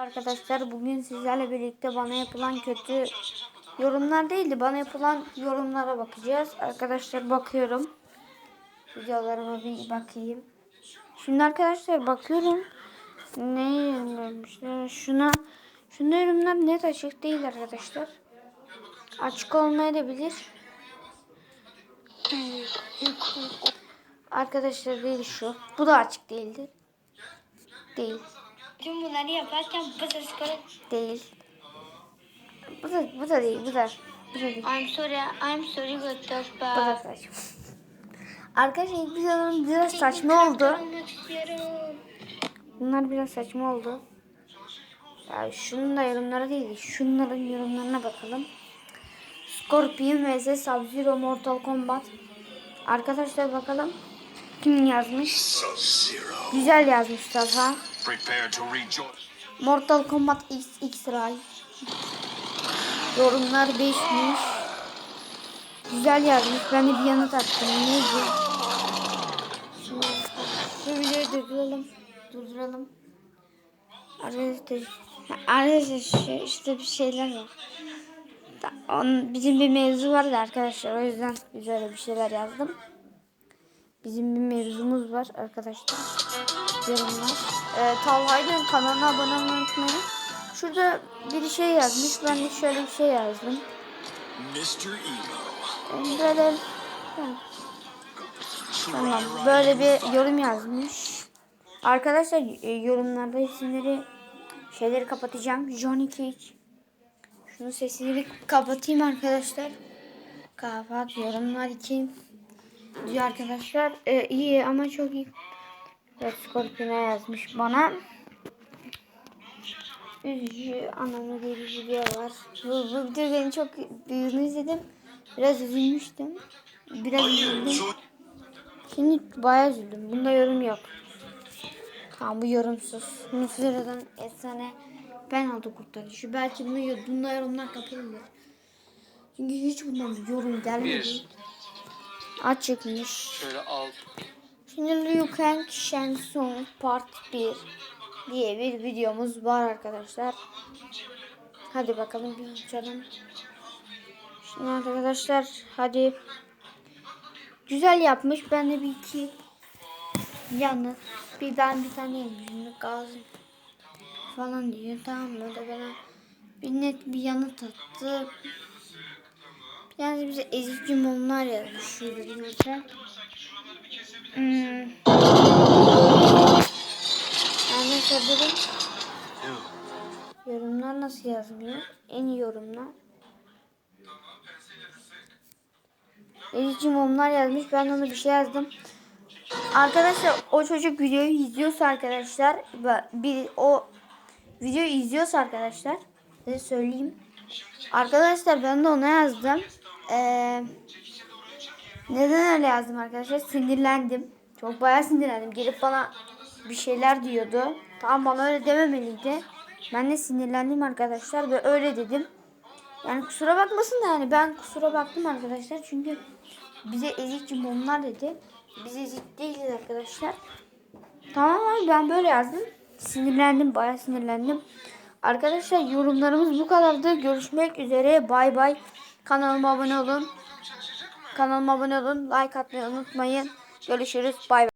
Arkadaşlar bugün sizlerle birlikte bana yapılan kötü yorumlar değildi. Bana yapılan yorumlara bakacağız. Arkadaşlar bakıyorum. Videolarıma bir bakayım. Şimdi arkadaşlar bakıyorum. Ne yorumlamışlar? Şuna şuna yorumlar net açık değil arkadaşlar. Açık olmayabilir. Arkadaşlar değil şu. Bu da açık değildir. Değil. Tüm bunları yaparken bu ses çıkarıp Değil. Bu da bu da değil. Bu da. Bu da değil. I'm sorry, I'm sorry götür Bu da saçma. Arkadaşlar ilk videonun biraz saçma oldu. Bunlar biraz saçma oldu. Ya şunun da yorumları değil. Şunların yorumlarına bakalım. Scorpion vs Sub-Zero Mortal Kombat. Arkadaşlar bakalım. Kim yazmış? Güzel yazmış Talha. Mortal Kombat X X-Ray. Yorumlar 5'miş. Güzel yazmış. Ben de bir yanıt attım. Neydi? Şimdi videoyu durduralım. Durduralım. Arkadaşlar, arkadaşlar şu işte bir şeyler var. Onun, bizim bir mevzu vardı arkadaşlar. O yüzden güzel bir şeyler yazdım. Bizim bir mevzumuz var arkadaşlar. Yorumlar. Ee, Talha'nın kanalına abone olmayı unutmayın. Şurada bir şey yazmış. Ben de şöyle bir şey yazdım. Mr. Emo. Ee, Böyle tamam böyle bir yorum yazmış. Arkadaşlar e, yorumlarda isimleri şeyleri kapatacağım. Johnny Cage. Şunu sesini bir kapatayım arkadaşlar. Kapat yorumlar için. Diyor arkadaşlar. Ee, iyi ama çok iyi. Evet, Scorpion'a yazmış bana. Üzücü anlamı diye bir video var. Bu, bu video beni çok büyüğünü izledim. Biraz üzülmüştüm. Biraz üzüldüm. Şimdi bayağı üzüldüm. Bunda yorum yok. Ha bu yorumsuz. Nusra'dan efsane ben oldu kurtarıcı. Belki bunu, bunda yorumlar kapılır. Çünkü hiç bundan bir yorum gelmedi. Açıkmış. Şöyle al. Şimdi Liu Kang Shensung Part 1 diye bir videomuz var arkadaşlar. Hadi bakalım bir uçalım. Şimdi arkadaşlar hadi. Güzel yapmış. Ben de bir iki yanı. Bir ben bir tane yemişim. Gazi falan diyor. Tamam mı? Da bana bir net bir yanıt attı. Yani bize ezici mumlar yazmış. Şurada. Hmm. Yani yorumlar nasıl yazmıyor? En iyi yorumlar. Ezici mumlar yazmış. Ben ona bir şey yazdım. Arkadaşlar o çocuk videoyu izliyorsa arkadaşlar bir o videoyu izliyorsa arkadaşlar size söyleyeyim. Arkadaşlar ben de ona yazdım. Eee neden öyle yazdım arkadaşlar? Sinirlendim. Çok bayağı sinirlendim. Gelip bana bir şeyler diyordu. Tamam bana öyle dememeliydi. Ben de sinirlendim arkadaşlar ve öyle dedim. Yani kusura bakmasın da yani ben kusura baktım arkadaşlar. Çünkü bize ezik cimomlar dedi. Biz ezik değiliz arkadaşlar. Tamam abi ben böyle yazdım. Sinirlendim bayağı sinirlendim. Arkadaşlar yorumlarımız bu kadardı. Görüşmek üzere. Bay bay. Kanalıma abone olun. Kanalıma abone olun. Like atmayı unutmayın. Görüşürüz. Bay bay.